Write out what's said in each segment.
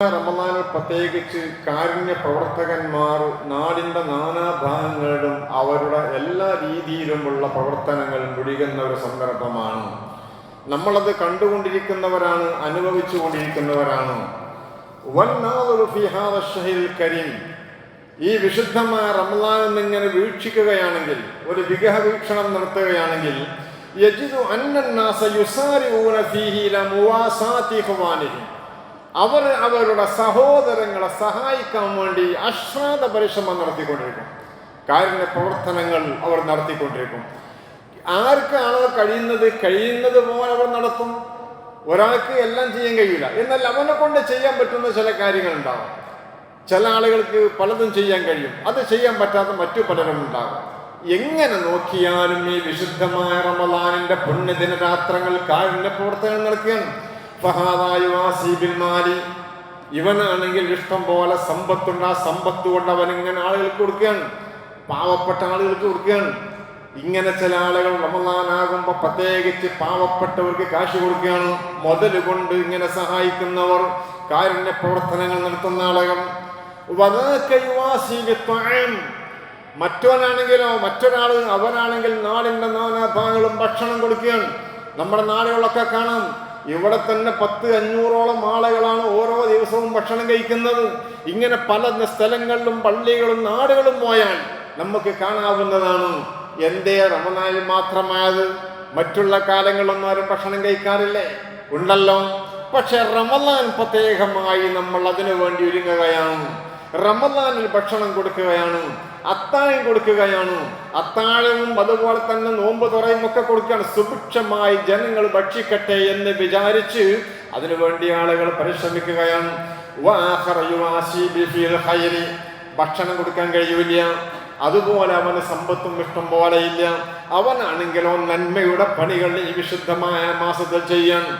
റമദാനിൽ പ്രത്യേകിച്ച് കാരുണ്യ പ്രവർത്തകന്മാർ നാടിന്റെ നാടിന്റെ നാനാഭാഗങ്ങളിലും അവരുടെ എല്ലാ രീതിയിലുമുള്ള പ്രവർത്തനങ്ങൾ മുഴുകുന്ന ഒരു സന്ദർഭമാണ്. നമ്മളത് കണ്ടുകൊണ്ടിരിക്കുന്നവരാണ് അനുഭവിച്ചു കൊണ്ടിരിക്കുന്നവരാണ് കരീം. ഈ വിശുദ്ധമായ റമദാൻ എന്നിങ്ങനെ വീക്ഷിക്കുകയാണെങ്കിൽ ഒരു വിഗ്രഹ വീക്ഷണം നടത്തുകയാണെങ്കിൽ യജിദു അന്നാസ യുസാരിഊന ഫീഹി ഇല മുവാസാതി അവർ അവരുടെ സഹോദരങ്ങളെ സഹായിക്കാൻ വേണ്ടി അശ്രാന്ത പരിശ്രമം നടത്തിക്കൊണ്ടിരിക്കും. കാരുണ്യ പ്രവർത്തനങ്ങൾ അവർ നടത്തിക്കൊണ്ടിരിക്കും. ആർക്കാണോ കഴിയുന്നത് കഴിയുന്നത് പോലെ അവർ നടത്തും? ഒരാൾക്ക് എല്ലാം ചെയ്യാൻ കഴിയില്ല. എന്നാൽ അവനെ കൊണ്ട് ചെയ്യാൻ പറ്റുന്ന ചില കാര്യങ്ങൾ ഉണ്ടാകും ചില ആളുകൾക്ക് പലതും ചെയ്യാൻ കഴിയും. അത് ചെയ്യാൻ പറ്റാത്ത മറ്റു പലരും ഉണ്ടാകും എങ്ങനെ നോക്കിയാലും ഈ വിശുദ്ധമായ റമദാനിന്റെ പുണ്യദിന രാത്രങ്ങൾ കാരുണ്യ പ്രവർത്തനങ്ങൾ നടക്കുകയാണ്. ഇവനാണെങ്കിൽ ഇഷ്ടം പോലെ സമ്പത്തുണ്ട്. ആ സമ്പത്ത് കൊണ്ട് അവൻ ഇങ്ങനെ ആളുകൾക്ക് കൊടുക്കുകയാണ്. പാവപ്പെട്ട ആളുകൾക്ക് കൊടുക്കുകയാണ്. ഇങ്ങനെ ചില ആളുകൾ റമദാനാകുമ്പോൾ പ്രത്യേകിച്ച് പാവപ്പെട്ടവർക്ക് കാശ് കൊടുക്കുകയാണ്. മുതൽ കൊണ്ട് ഇങ്ങനെ സഹായിക്കുന്നവർ കാരുണ്യ പ്രവർത്തനങ്ങൾ നടത്തുന്ന ആളുകൾ. മറ്റവനാണെങ്കിലോ മറ്റൊരാൾ അവനാണെങ്കിൽ നാടിന്റെ നാനാഭാഗങ്ങളും ഭക്ഷണം കൊടുക്കുകയാണ്. നമ്മുടെ നാടുകളിലൊക്കെ കാണാം. ഇവിടെ തന്നെ പത്ത് അഞ്ഞൂറോളം ആളുകളാണ് ഓരോ ദിവസവും ഭക്ഷണം കഴിക്കുന്നത്. ഇങ്ങനെ പല സ്ഥലങ്ങളിലും പള്ളികളും നാടുകളും പോയാൽ നമുക്ക് കാണാവുന്നതാണ്. എന്തേ റമനാലിൽ മാത്രമായത്? മറ്റുള്ള കാലങ്ങളൊന്നും ആരും ഭക്ഷണം കഴിക്കാറില്ലേ? ഉണ്ടല്ലോ. പക്ഷെ റമലാൻ പ്രത്യേകമായി നമ്മൾ അതിനു വേണ്ടി ഒരുങ്ങുകയാണ്. റമദാനിൽ ഭക്ഷണം കൊടുക്കുകയാണ് അത്താഴം കൊടുക്കുകയാണ് അത്താഴവും അതുപോലെ തന്നെ നോമ്പ് തുറയും ഒക്കെ കൊടുക്കുകയാണ്. സുഭിക്ഷമായി ജനങ്ങൾ ഭക്ഷിക്കട്ടെ എന്ന് വിചാരിച്ച് അതിനുവേണ്ടി ആളുകൾ പരിശ്രമിക്കുകയാണ്. ഭക്ഷണം കൊടുക്കാൻ കഴിയില്ല. അതുപോലെ അവന് സമ്പത്തും ഇഷ്ടം പോലെയില്ല അവനാണെങ്കിലോ നന്മയുടെ പണികൾ ഈ വിശുദ്ധമായ മാസത്തിൽ ചെയ്യാൻ.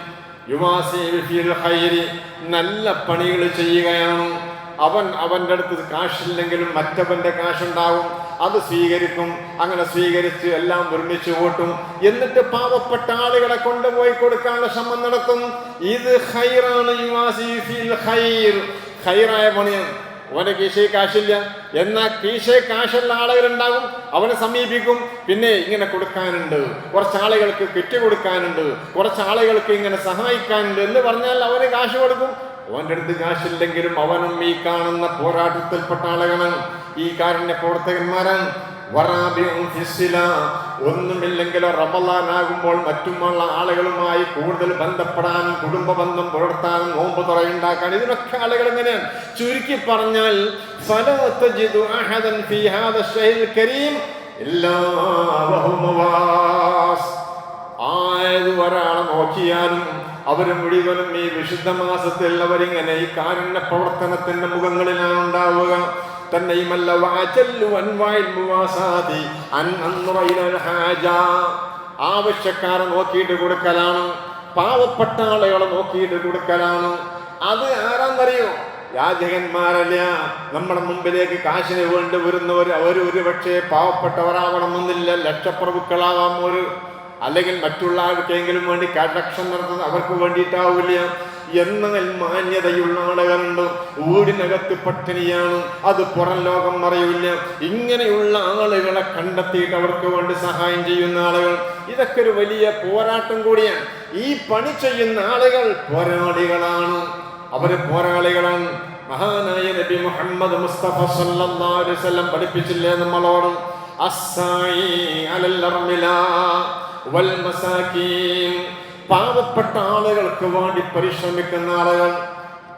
യുവാസി. നല്ല പണികൾ ചെയ്യുകയാണ്. അവൻ അവന്റെ അടുത്ത് കാശില്ലെങ്കിലും മറ്റവന്റെ കാശുണ്ടാവും. അത് സ്വീകരിക്കും. അങ്ങനെ സ്വീകരിച്ച് എല്ലാം നിർമ്മിച്ചു കൂട്ടും. എന്നിട്ട് പാവപ്പെട്ട ആളുകളെ കൊണ്ടുപോയി കൊടുക്കാനുള്ള ശ്രമം നടത്തും. ഇത് ഹൈറാണ് ഹൈറായ പണിയാണ് അവന്റെ കീശയിൽ കാശില്ല. എന്നാൽ കീശയിൽ കാശുള്ള ആളുകളുണ്ടാകും. അവനെ സമീപിക്കും. പിന്നെ ഇങ്ങനെ കൊടുക്കാനുണ്ട്. കുറച്ച് ആളുകൾക്ക് കിറ്റ് കൊടുക്കാനുണ്ട് കുറച്ച് ആളുകൾക്ക് ഇങ്ങനെ സഹായിക്കാനുണ്ട് എന്ന് പറഞ്ഞാൽ അവന് കാശ് കൊടുക്കും. അവന്റെ അടുത്ത് കാശില്ലെങ്കിലും അവനും ഈ കാണുന്ന പോരാട്ടത്തിൽപ്പെട്ട ആളുകളാണ്. ഈ കാരുണ്യ പ്രവർത്തകന്മാരാണ്. ഒന്നുമില്ലെങ്കിലോ റബലാനാകുമ്പോൾ മറ്റുമുള്ള ആളുകളുമായി കൂടുതൽ ബന്ധപ്പെടാനും കുടുംബ ബന്ധം പുലർത്താനും നോമ്പ് തുറയുണ്ടാക്കാൻ ഇതിനൊക്കെ ആളുകൾ എങ്ങനെയാണ് ചുരുക്കി പറഞ്ഞാൽ ആയത് ഒരാളെ നോക്കിയാലും അവർ മുഴുവനും ഈ വിശുദ്ധ മാസത്തിൽ അവരിങ്ങനെ ഈ കാരുണ്യ പ്രവർത്തനത്തിന്റെ മുഖങ്ങളിലാണ് ഉണ്ടാവുക. തന്നെയുമല്ല ആവശ്യക്കാരെ നോക്കിയിട്ട് കൊടുക്കലാണ്. പാവപ്പെട്ട ആളുകളെ നോക്കിയിട്ട് കൊടുക്കലാണ്. അത് ആരാന്നറിയോ? യാചകന്മാരല്ല നമ്മുടെ മുമ്പിലേക്ക് കാശിന് വേണ്ടി വരുന്നവർ അവർ ഒരു പക്ഷേ പാവപ്പെട്ടവരാവണമെന്നില്ല. ലക്ഷപ്രഭുക്കളാവാം ഒരു അല്ലെങ്കിൽ മറ്റുള്ള ആർക്കെങ്കിലും വേണ്ടി കടക്ഷൻ നടത്തുന്നത് അവർക്ക് വേണ്ടിയിട്ടാവില്ല. എന്നാൽ മാന്യതയുള്ള ആളുകളുണ്ട് ഊരിനകത്ത് പട്ടിണിയാണ്. അത് പുറം ലോകം അറിയില്ല. ഇങ്ങനെയുള്ള ആളുകളെ കണ്ടെത്തിയിട്ട് അവർക്ക് വേണ്ടി സഹായം ചെയ്യുന്ന ആളുകൾ. ഇതൊക്കെ ഒരു വലിയ പോരാട്ടം കൂടിയാണ്. ഈ പണി ചെയ്യുന്ന ആളുകൾ പോരാളികളാണ്. അവർ പോരാളികളാണ്. മഹാനായ നബി മുഹമ്മദ് മുസ്തഫ സല്ലല്ലാഹു അലൈഹി വസല്ലം പഠിപ്പിച്ചില്ലേ നമ്മളോട്? അസ്സായി അലൽ പാവപ്പെട്ട ആളുകൾക്ക് വേണ്ടി പരിശ്രമിക്കുന്ന ആളുകൾ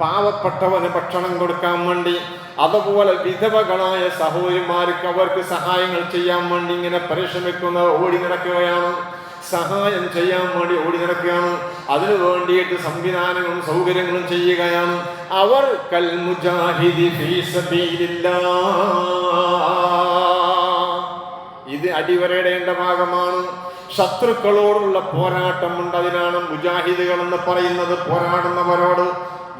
പാവപ്പെട്ടവന് ഭക്ഷണം കൊടുക്കാൻ വേണ്ടി അതുപോലെ വിധവകളായ സഹോദരിമാർക്ക് അവർക്ക് സഹായങ്ങൾ ചെയ്യാൻ വേണ്ടി ഇങ്ങനെ പരിശ്രമിക്കുന്നവർ ഓടി നടക്കുകയാണ്. സഹായം ചെയ്യാൻ വേണ്ടി ഓടി നടക്കുകയാണ്. അതിനു വേണ്ടിയിട്ട് സംവിധാനങ്ങളും സൗകര്യങ്ങളും ചെയ്യുകയാണ്. അവർ കൽ മുജാഹിദി ഇത് അടിവരയിടേണ്ട ഭാഗമാണ്. ശത്രുക്കളോടുള്ള പോരാട്ടമുണ്ട് അതിനാണ് മുജാഹിദുകൾ എന്ന് പറയുന്നത് പോരാടുന്നവരോട്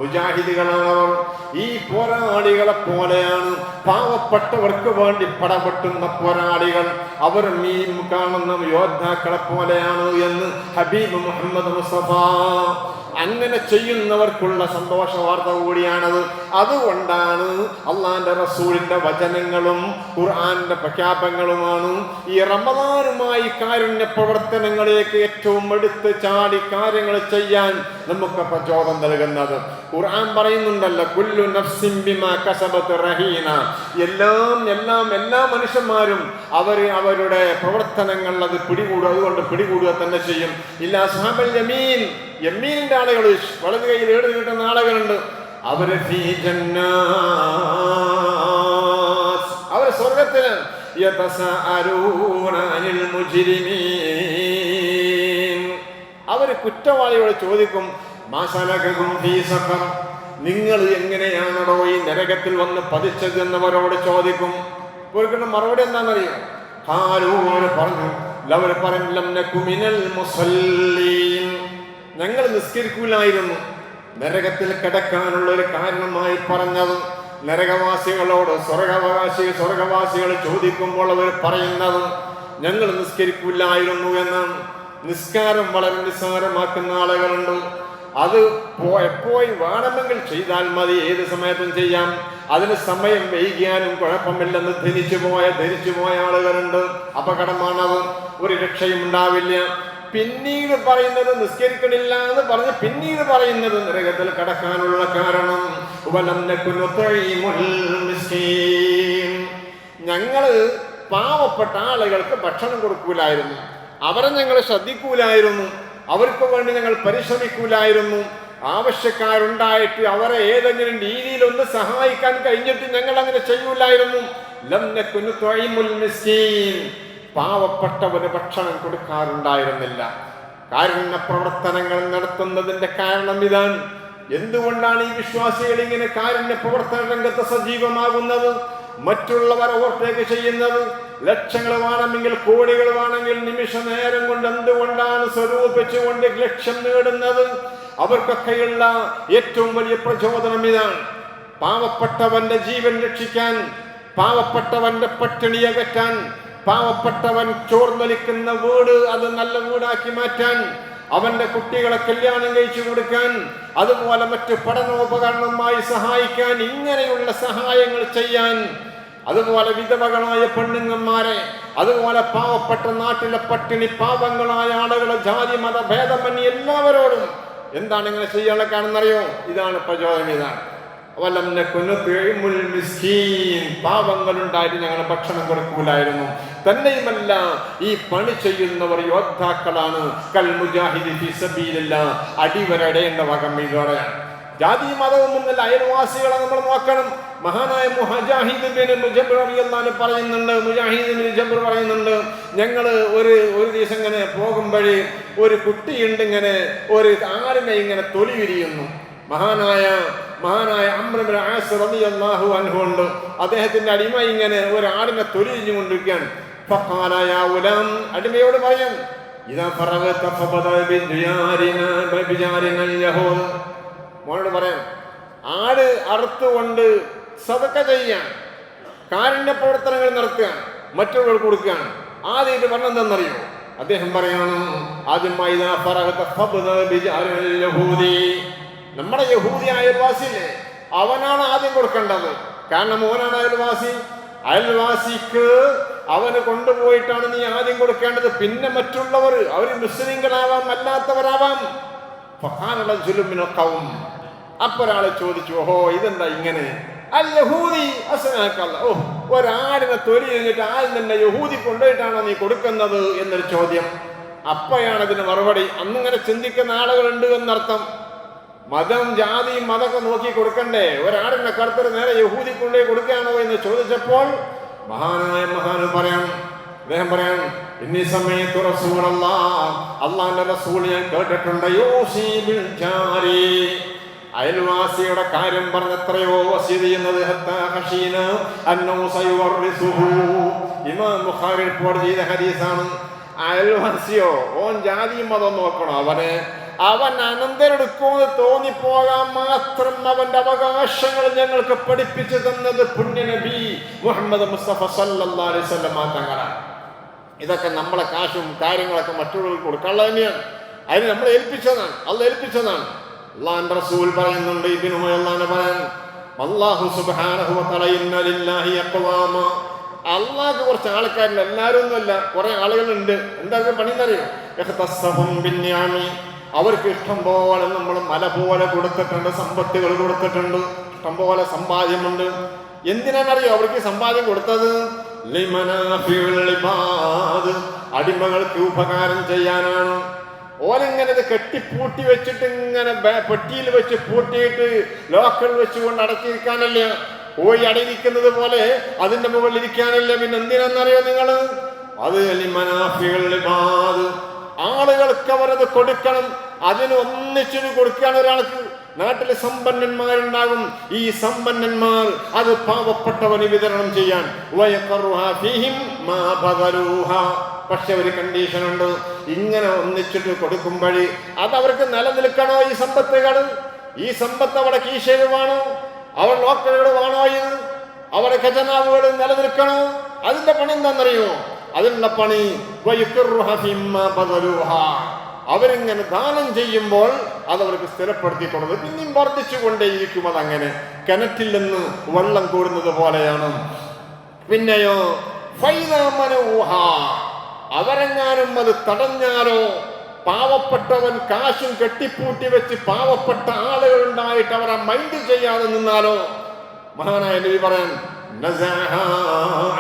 മുജാഹിദുകളാണവർ. ഈ പോരാളികളെ പോലെയാണ് പാവപ്പെട്ടവർക്ക് വേണ്ടി പടപെട്ടുന്ന പോരാളികൾ. അവർ ഈ കാണുന്ന യോദ്ധാക്കളെ പോലെയാണ് എന്ന് ഹബീബ് മുഹമ്മദ് മുസ്തഫ അങ്ങനെ ചെയ്യുന്നവർക്കുള്ള സന്തോഷ വാർത്ത കൂടിയാണത്. അതുകൊണ്ടാണ് അള്ളാന്റെ റസൂലിന്റെ വചനങ്ങളും ഖുർആന്റെ പ്രഖ്യാപനങ്ങളുമാണ് ഈ റമദാനുമായി കാരുണ്യ പ്രവർത്തനങ്ങളിലേക്ക് ഏറ്റവും എടുത്ത് ചാടി കാര്യങ്ങൾ ചെയ്യാൻ നമുക്ക് പ്രചോദനം നൽകുന്നത്. ഖുർആൻ പറയുന്നുണ്ടല്ലോ കുല്ലു നഫ്സിൻ ബിമാ കസബത്ത് റഹീന. എല്ലാം എല്ലാം എല്ലാ മനുഷ്യന്മാരും അവർ അവരുടെ പ്രവർത്തനങ്ങൾ അത് പിടികൂടുക അതുകൊണ്ട് പിടികൂടുക തന്നെ ചെയ്യും. ഇല്ല സാബൽ യമീൻ. യമീനിന്റെ ആളുകൾ വലത് കയ്യിൽ ഏട് കിട്ടുന്ന ആളുകളുണ്ട് അവർ അവർ സ്വർഗത്തിന് അവർ കുറ്റവാളിയോട് ചോദിക്കും നിങ്ങൾ എങ്ങനെയാണോ ഈ നരകത്തിൽ വന്ന് പതിച്ചത് എന്നവരോട് ചോദിക്കും. ഇവർക്കുള്ള മറുപടി എന്താണെന്നറിയോ? ഹാരൂര് പറഞ്ഞു ലവർ പറഞ്ഞു മുസല്ലീൻ. ഞങ്ങൾ നിസ്കരിക്കൂലായിരുന്നു. നരകത്തിൽ കിടക്കാനുള്ള ഒരു കാരണമായി പറഞ്ഞത് നരകവാസികളോട് സ്വർഗവകാശി സ്വർഗവാസികൾ ചോദിക്കുമ്പോൾ അവർ പറയുന്നത് ഞങ്ങൾ നിസ്കരിക്കില്ലായിരുന്നു എന്ന് നിസ്കാരം വളരെ നിസ്സാരമാക്കുന്ന ആളുകളുണ്ട്. അത് എപ്പോഴും വേണമെങ്കിൽ ചെയ്താൽ മതി. ഏത് സമയത്തും ചെയ്യാം. അതിന് സമയം വൈകിയാലും കുഴപ്പമില്ലെന്ന് ധരിച്ചു പോയ ധരിച്ചു പോയ ആളുകളുണ്ട്. അപകടമാണത്. ഒരു രക്ഷയും ഉണ്ടാവില്ല പിന്നീട് പറയുന്നത് നിസ്കരിക്കണില്ല എന്ന് പറഞ്ഞ് പിന്നീട് പറയുന്നത് നരകത്തിൽ കടക്കാനുള്ള കാരണം. ഞങ്ങൾ പാവപ്പെട്ട ആളുകൾക്ക് ഭക്ഷണം കൊടുക്കൂലായിരുന്നു. അവരെ ഞങ്ങൾ ശ്രദ്ധിക്കൂലായിരുന്നു. അവർക്ക് വേണ്ടി ഞങ്ങൾ പരിശ്രമിക്കൂലായിരുന്നു. ആവശ്യക്കാരുണ്ടായിട്ട് അവരെ ഏതെങ്കിലും രീതിയിൽ ഒന്ന് സഹായിക്കാൻ കഴിഞ്ഞിട്ട് ഞങ്ങൾ അങ്ങനെ ചെയ്യൂലായിരുന്നു പാവപ്പെട്ടവന് ഭക്ഷണം കൊടുക്കാറുണ്ടായിരുന്നില്ല. കാരുണ്യ പ്രവർത്തനങ്ങൾ നടത്തുന്നതിന്റെ കാരണം ഇതാണ്. എന്തുകൊണ്ടാണ് ഈ വിശ്വാസികൾ ഇങ്ങനെ കാരുണ്യ പ്രവർത്തന രംഗത്ത് സജീവമാകുന്നത്? മറ്റുള്ളവർ ഓവർടേക്ക് ചെയ്യുന്നത്? ലക്ഷങ്ങൾ വേണമെങ്കിൽ കോടികൾ വേണമെങ്കിൽ നിമിഷ നേരം കൊണ്ട് എന്തുകൊണ്ടാണ് സ്വരൂപിച്ചുകൊണ്ട് ലക്ഷ്യം നേടുന്നത്? അവർക്കൊക്കെയുള്ള ഏറ്റവും വലിയ പ്രചോദനം ഇതാണ്. പാവപ്പെട്ടവന്റെ ജീവൻ രക്ഷിക്കാൻ പാവപ്പെട്ടവന്റെ പട്ടിണി അകറ്റാൻ പാവപ്പെട്ടവൻ ചോർന്നൊലിക്കുന്ന വീട് അത് നല്ല വീടാക്കി മാറ്റാൻ അവന്റെ കുട്ടികളെ കല്യാണം കഴിച്ചു കൊടുക്കാൻ അതുപോലെ മറ്റു പഠനോപകരണമായി സഹായിക്കാൻ ഇങ്ങനെയുള്ള സഹായങ്ങൾ ചെയ്യാൻ അതുപോലെ വിധവകളായ പെണ്ണുങ്ങന്മാരെ അതുപോലെ പാവപ്പെട്ട നാട്ടിലെ പട്ടിണി പാവങ്ങളായ ആളുകളെ ജാതി മത ഭേദമന്യ എല്ലാവരോടും എന്താണ് ഇങ്ങനെ ചെയ്യാനുള്ള കാണുന്നറിയോ ഇതാണ് പ്രചോദനം ഇതാണ് വലം പാവങ്ങളുണ്ടായിട്ട് ഞങ്ങൾ ഭക്ഷണം കൊടുക്കൂലായിരുന്നു. തന്നെയുമല്ല ഈ പണി ചെയ്യുന്നവർ യോദ്ധാക്കളാണ്. കൽ മുജാഹിദി അടിവരടേണ്ട വകം ഇതോടെയാണ് ജാതി മതവും എന്നല്ല അയൽവാസികളെ നമ്മൾ നോക്കണം. മഹാനായ മുഹജാഹിദ് പറയുന്നുണ്ട് മുജാഹിദ് ബിൻ പറയുന്നുണ്ട് ഞങ്ങൾ ഒരു ഒരു ദിവസം ഇങ്ങനെ പോകുമ്പോഴേ ഒരു കുട്ടിയുണ്ട് ഇങ്ങനെ ഒരു ആടിനെ ഇങ്ങനെ തൊലി വിരിയുന്നു മഹാനായ മഹാനായ അമ്രബിൻ ആസ് റളിയല്ലാഹു അൻഹു ഉണ്ട്. അദ്ദേഹത്തിന്റെ അടിമ ഇങ്ങനെ ഒരു ആടിനെ തൊലി കൊണ്ടിരിക്കുകയാണ് ഫഖാല യാ ഉലാം അടിമയോട് പറയും മോനോട് പറയാം ആട് അറുത്തുകൊണ്ട് സതക്ക ചെയ്യാൻ കാരുണ്യ പ്രവർത്തനങ്ങൾ നടത്തുക മറ്റുള്ളവർക്ക് കൊടുക്കുകയാണ്. ആദ്യം ഇത് പറഞ്ഞെന്തെന്നറിയോ അദ്ദേഹം പറയാണ് ആദ്യം ഇതാ ഫറഗത ഫബദ ബിജാരിന യഹൂദി. നമ്മുടെ യഹൂദി അയൽവാസിയില്ലേ അവനാണ് ആദ്യം കൊടുക്കേണ്ടത്. കാരണം ഓനാണ് അയൽവാസി. അയൽവാസിക്ക് അവന് കൊണ്ടുപോയിട്ടാണ് നീ ആദ്യം കൊടുക്കേണ്ടത്. പിന്നെ മറ്റുള്ളവർ അവർ മുസ്ലിങ്ങളാവാം അല്ലാത്തവരാവാം. ഫഖാനല ജുലുമിന ഖൗം. അപ്പൊ ഒരാൾ ചോദിച്ചു ഓഹോ ഇതെന്താ ഇങ്ങനെ? അൽ യഹൂദി അസ്സലാക്കല്ല. ഓ ഒരാടിനെ തൊലി കഴിഞ്ഞിട്ട് ആൾ തന്നെ യഹൂദി കൊണ്ടുപോയിട്ടാണോ നീ കൊടുക്കുന്നത് എന്നൊരു ചോദ്യം. അപ്പയാണ് ഇതിന് മറുപടി. അന്നിങ്ങനെ ചിന്തിക്കുന്ന ആളുകളുണ്ട് എന്നർത്ഥം. മതം ജാതിയും മതമൊക്കെ നോക്കി കൊടുക്കണ്ടേ? ഒരാടിനെ കറുത്തൊരു നേരെ യഹൂദി കൊണ്ടുപോയി കൊടുക്കുകയാണോ എന്ന് ചോദിച്ചപ്പോൾ മഹാനായ മഹാന് പറയാം അദ്ദേഹം പറയാം ഇന്നീ സമയത്ത് റസൂലല്ല അള്ളാന്റെ റസൂൽ ഞാൻ കേട്ടിട്ടുണ്ട്. യൂസി ബിൽ ജാരി. അയൽവാസിയുടെ കാര്യം പറഞ്ഞത്രയോ ചെയ്യുന്നത് അന്നോ സയുവർറിസുഹു. ഇമാം അയൽവാസിയോ ഓൻ ജാതി മതം നോക്കണോ. അവന് അവൻ അനന്തരെടുക്കുമെന്ന് തോന്നിപ്പോകാൻ മാത്രം അവന്റെ അവകാശങ്ങൾ ഞങ്ങൾക്ക് പഠിപ്പിച്ചു തന്നത് പുണ്യനബി മുഹമ്മദ് മുസ്തഫ വസല്ലം തങ്ങളാണ് ഇതൊക്കെ നമ്മളെ കാശും കാര്യങ്ങളൊക്കെ മറ്റുള്ളവർക്ക് കൊടുക്കാനുള്ള തന്നെയാണ്. അതിന് നമ്മൾ ഏൽപ്പിച്ചതാണ്. അല്ല ഏൽപ്പിച്ചതാണ്. അള്ളാന്റെ റസൂൽ പറയുന്നുണ്ട് അള്ളാനെ പറയാൻ അള്ളാഹു സുബ്ഹാനഹു തലയിന്നലില്ലാഹി അക്വാമ അള്ളാഹ് കുറച്ച് ആൾക്കാരില്ല എല്ലാവരും ഒന്നുമല്ല കുറെ ആളുകളുണ്ട്. എന്താ പണി എന്നറിയോ? അവർക്ക് ഇഷ്ടം പോലെ നമ്മൾ മല പോലെ കൊടുത്തിട്ടുണ്ട് സമ്പത്തുകൾ കൊടുത്തിട്ടുണ്ട് ഇഷ്ടം പോലെ സമ്പാദ്യമുണ്ട്. എന്തിനാണറിയോ അവർക്ക് സമ്പാദ്യം കൊടുത്തത് അടിമകൾക്ക് ഉപകാരം ചെയ്യാനാണ്. ഓലിങ്ങനെ ഇത് കെട്ടിപ്പൂട്ടി വെച്ചിട്ട് ഇങ്ങനെ പെട്ടിയിൽ വെച്ച് പൂട്ടിയിട്ട് ലോക്കൽ വെച്ചുകൊണ്ട് അടച്ചിരിക്കാനല്ല പോയി അടയിരിക്കുന്നത് പോലെ അതിന്റെ മുകളിൽ ഇരിക്കാനല്ല? പിന്നെ എന്തിനാണെന്നറിയോ നിങ്ങൾ? അത്. ആളുകൾക്ക് അവരത് കൊടുക്കണം. അതിന് ഒന്നിച്ചിന് കൊടുക്കുകയാണ് ഒരാൾക്ക്. നാട്ടിലെ സമ്പന്നന്മാരുണ്ടാകും. ഈ സമ്പന്നന്മാർ അത് പാവപ്പെട്ടവന് വിതരണം ചെയ്യാൻ. പക്ഷെ ഒരു കണ്ടീഷൻ ഉണ്ട്. ഇങ്ങനെ ഒന്നിച്ചിട്ട് കൊടുക്കുമ്പോഴേ അത് അവർക്ക് നിലനിൽക്കണോ ഈ സമ്പത്തുകൾ? ഈ സമ്പത്ത് അവിടെ കീശേരുവാണോ അവർ ലോക്കലുകൾ വേണോ ഇത്? അവിടെ ഖജനാവുകൾ നിലനിൽക്കണോ? അതിന്റെ പണി എന്താണെന്നറിയോ അതിനുള്ള പണി. അവരിങ്ങനെ ദാനം ചെയ്യുമ്പോൾ അത് അവർക്ക് സ്ഥിരപ്പെടുത്തി കൊടുത്ത് പിന്നെയും വർദ്ധിച്ചു കൊണ്ടേയിരിക്കും അതങ്ങനെ. കിണറ്റിൽ നിന്ന് വെള്ളം കൂടുന്നത് പോലെയാണ്. പിന്നെയോ. അവരെങ്ങാനും അത് തടഞ്ഞാലോ? പാവപ്പെട്ടവൻ കാശും കെട്ടിപ്പൂട്ടി വെച്ച് പാവപ്പെട്ട ആളുകൾ ഉണ്ടായിട്ട് അവരെ മൈൻഡ് ചെയ്യാതെ നിന്നാലോ? മഹാനായ നബി പറയാൻ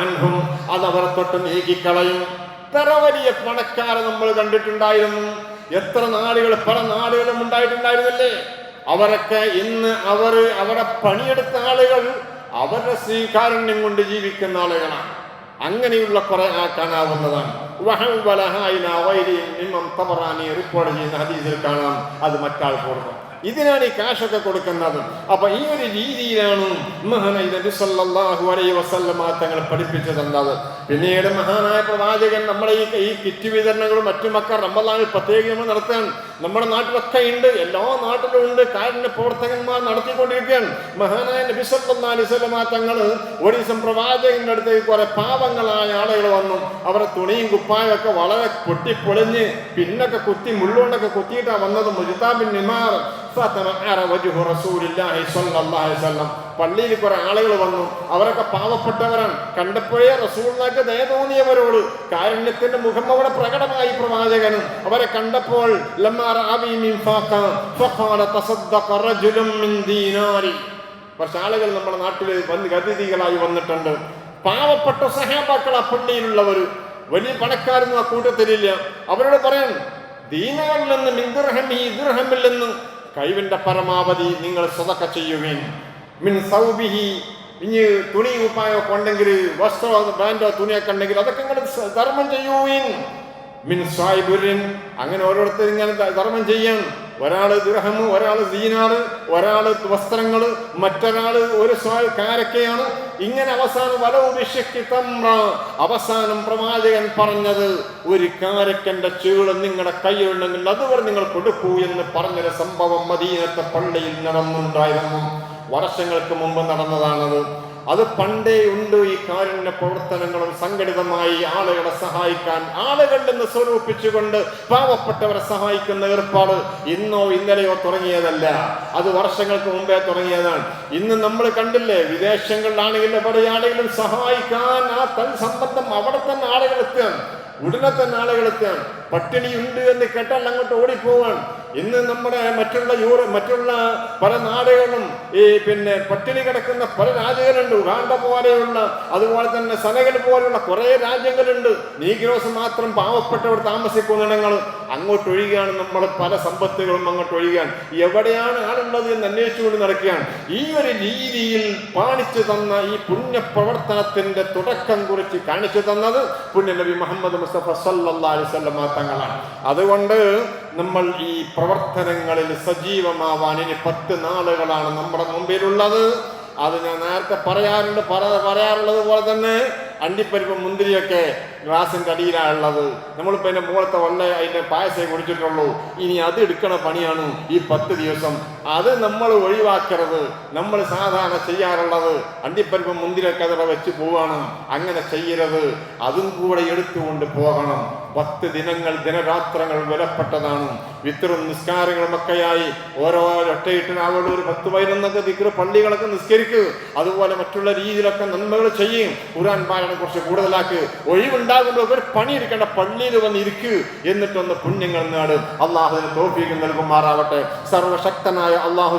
അൻഹും അത് അവർ തൊട്ട് നീക്കിക്കളയും. എത്ര വലിയ പണക്കാരെ നമ്മൾ കണ്ടിട്ടുണ്ടായിരുന്നു. എത്ര നാടുകൾ പല നാടുകളും ഉണ്ടായിട്ടുണ്ടായിരുന്നല്ലേ? അവരൊക്കെ ഇന്ന് അവർ അവരെ പണിയെടുത്ത ആളുകൾ അവരുടെ സ്വീകാരുണ്യം കൊണ്ട് ജീവിക്കുന്ന ആളുകളാണ്. അങ്ങനെയുള്ള കുറെ ആക്കാനാവുന്നതാണ്. റിപ്പോർട്ട് ചെയ്യുന്ന ഹദീസിൽ കാണാം. അത് മറ്റാൾ കൊടുക്കും ഇതിനാണ് ഈ കാശൊക്കെ കൊടുക്കുന്നത്. അപ്പൊ ഈ ഒരു രീതിയിലാണ് മഹാനായ നബി അലൈഹി വസല്ലമ പഠിപ്പിച്ചു തന്നത് പിന്നീട് മഹാനായ പ്രവാചകൻ നമ്മളെ ഈ ഈ കിറ്റ് വിതരണങ്ങളും മറ്റുമൊക്കെ റമ്പലാനിൽ പ്രത്യേകം നടത്താൻ നമ്മുടെ നാട്ടിലൊക്കെ ഉണ്ട്. എല്ലാ നാട്ടിലും ഉണ്ട്. കാരുണ്യ പ്രവർത്തകന്മാർ നടത്തിക്കൊണ്ടിരിക്കുകയാണ്. മഹാനായ നബി സല്ലല്ലാഹു അലൈഹി വസല്ലമ തങ്ങൾ ഒരു ദിവസം പ്രവാചകന്റെ അടുത്തേക്ക് കുറെ പാവങ്ങളായ ആളുകൾ വന്നു. അവരെ തുണിയും കുപ്പായും ഒക്കെ വളരെ പൊട്ടിപ്പൊളിഞ്ഞ് പിന്നൊക്കെ കുത്തി മുള്ളുകൊണ്ടൊക്കെ കുത്തിയിട്ടാ വന്നത് മുജിതാബിൻ നിമാർ. പള്ളിയിൽ കുറെ ആളുകൾ വന്നു. അവരൊക്കെ പാവപ്പെട്ടവരാണ്. കണ്ടപ്പോഴേ റസൂലിനാക്ക് ദയ തോന്നിയവരോട് കാരുണ്യത്തിന്റെ മുഖം അവിടെ പ്രകടമായി പ്രവാചകനും. അവരെ കണ്ടപ്പോൾ ലമ്മാ റഅബി മിൻ ഫാഖ ഫഖാല തസദ്ദഖ റജുലുൻ മിൻ ദീനാരി കുറച്ച് ആളുകൾ നമ്മുടെ നാട്ടിൽ വന്ന് അതിഥികളായി വന്നിട്ടുണ്ട്. പാവപ്പെട്ട സഹാബാക്കൾ ആ പള്ളിയിലുള്ളവർ വലിയ പണക്കാരൊന്നും ആ കൂട്ടത്തിലില്ല. അവരോട് പറയാൻ ദീനാറിൽ നിന്ന് മിന്ദുർഹമി ദുർഹമിൽ നിന്ന് കഴിവിന്റെ പരമാവധി നിങ്ങൾ സ്വതക്ക ചെയ്യുവീൻ. മിൻ സൗബിഹി ഇനി തുണി ഉപ്പായൊക്കെ ഉണ്ടെങ്കിൽ വസ്ത്രമോ ബ്രാൻഡോ തുണിയൊക്കെ ഉണ്ടെങ്കിൽ അതൊക്കെ നിങ്ങൾ ധർമ്മം ചെയ്യുവിൻ. മിൻ സായിബുരിൻ. അങ്ങനെ ഓരോരുത്തർ ഇങ്ങനെ ധർമ്മം ചെയ്യാണ് ഒരാൾ ദുരഹമ് ഒരാൾ ദീനാറ് ഒരാൾ വസ്ത്രങ്ങൾ മറ്റൊരാൾ ഒരു കാരക്കയാണ്. ഇങ്ങനെ അവസാനം വല ഉപേക്ഷിക്ക് തമ്ര. അവസാനം പ്രവാചകൻ പറഞ്ഞത് ഒരു കാരക്കന്റെ ചീളം നിങ്ങളുടെ കയ്യിലുണ്ടെങ്കിൽ അതുവരെ നിങ്ങൾ കൊടുക്കൂ എന്ന് പറഞ്ഞൊരു സംഭവം മദീനത്തെ പള്ളിയിൽ നടന്നുണ്ടായിരുന്നു. വർഷങ്ങൾക്ക് മുമ്പ് നടന്നതാണത്. അത് പണ്ടേ ഉണ്ട് ഈ കാരുണ്യ പ്രവർത്തനങ്ങളും സംഘടിതമായി ആളുകളെ സഹായിക്കാൻ ആളുകളിൽ നിന്ന് സ്വരൂപിച്ചുകൊണ്ട് പാവപ്പെട്ടവരെ സഹായിക്കുന്ന ഏർപ്പാട് ഇന്നോ ഇന്നലെയോ തുടങ്ങിയതല്ല. അത് വർഷങ്ങൾക്ക് മുമ്പേ തുടങ്ങിയതാണ്. ഇന്ന് നമ്മൾ കണ്ടില്ലേ വിദേശങ്ങളിലാണെങ്കിലും എവിടെയാണെങ്കിലും സഹായിക്കാൻ ആ തൻ സംബന്ധം അവിടെ തന്നെ ആളുകൾ എത്തുകയാണ്. ഉടനെ തന്നെ ആളുകൾ എത്തുകയാണ്. പട്ടിണി ഉണ്ട് എന്ന് കേട്ടാൽ അങ്ങോട്ട് ഓടിപ്പോവാൻ ഇന്ന് നമ്മുടെ മറ്റുള്ള യൂറോ മറ്റുള്ള പല നാടുകളും ഈ പിന്നെ പട്ടിണി കിടക്കുന്ന പല രാജ്യങ്ങളുണ്ട്. ഉഗാണ്ട പോലെയുള്ള അതുപോലെ തന്നെ സനകൾ പോലെയുള്ള കുറെ രാജ്യങ്ങളുണ്ട്. നീഗ്രോസ് മാത്രം പാവപ്പെട്ടവർ താമസിക്കുന്നിടങ്ങൾ അങ്ങോട്ട് ഒഴിയുകയാണ് നമ്മൾ പല സമ്പത്തുകളും അങ്ങോട്ട് ഒഴിയുകയാണ് എവിടെയാണ് ആളുള്ളത് എന്ന് അന്വേഷിച്ചുകൊണ്ട് നടക്കുകയാണ്. ഈ ഒരു രീതിയിൽ പാണിച്ചു തന്ന ഈ പുണ്യ പ്രവർത്തനത്തിന്റെ തുടക്കം കുറിച്ച് കാണിച്ചു തന്നത് പുണ്യ നബി മുഹമ്മദ് മുസ്തഫ സല്ലാ അലൈഹി വസല്ലമ തങ്ങളാണ് അതുകൊണ്ട് നമ്മൾ ഈ പ്രവർത്തനങ്ങളിൽ സജീവമാവാൻ ഇനി പത്ത് നാളുകളാണ് നമ്മുടെ മുമ്പിലുള്ളത്. അത് ഞാൻ നേരത്തെ പറയാറുണ്ട് പറ പറയാറുള്ളത് പോലെ തന്നെ അണ്ടിപ്പരിപ്പ് മുന്തിരിയൊക്കെ ഗ്ലാസിന്റെ അടിയിലാണ് ഉള്ളത് നമ്മളിപ്പോൾ അതിന്റെ മുകളത്തെ വല്ല അതിന്റെ പായസേ കുടിച്ചിട്ടുള്ളൂ. ഇനി അത് എടുക്കണ പണിയാണ് ഈ പത്ത് ദിവസം. അത് നമ്മൾ ഒഴിവാക്കരുത്. നമ്മൾ സാധാരണ ചെയ്യാറുള്ളത് അണ്ടിപ്പരിപ്പം മുന്തിരൊക്കെ അതിൽ വെച്ച് പോവാണ്. അങ്ങനെ ചെയ്യരുത്. അതും കൂടെ എടുത്തുകൊണ്ട് പോകണം. പത്ത് ദിനങ്ങൾ ദിനരാത്രങ്ങൾ വിലപ്പെട്ടതാണ്. വിത്തറും നിസ്കാരങ്ങളും ഒക്കെയായി ഓരോ ഒറ്റയിട്ടിനാവുള്ള ഒരു പത്ത് പതിനൊന്നൊക്കെ ദിക്കറ് പള്ളികളൊക്കെ നിസ്കരിക്കുക അതുപോലെ മറ്റുള്ള രീതിയിലൊക്കെ നന്മകൾ ചെയ്യും. ഖുർആൻ പാരായണം കുറച്ച് കൂടുതലാക്ക് ഒഴിവുണ്ടാകുമ്പോൾ ഒരു പണിയെടുക്കേണ്ട പള്ളിയിൽ വന്ന് ഇരിക്കൂ എന്നിട്ടൊന്ന് പുണ്യങ്ങൾ നേടും. അള്ളാഹുവിന് നൽകും നൽകുമാറാവട്ടെ. സർവശക്തനായ അള്ളാഹു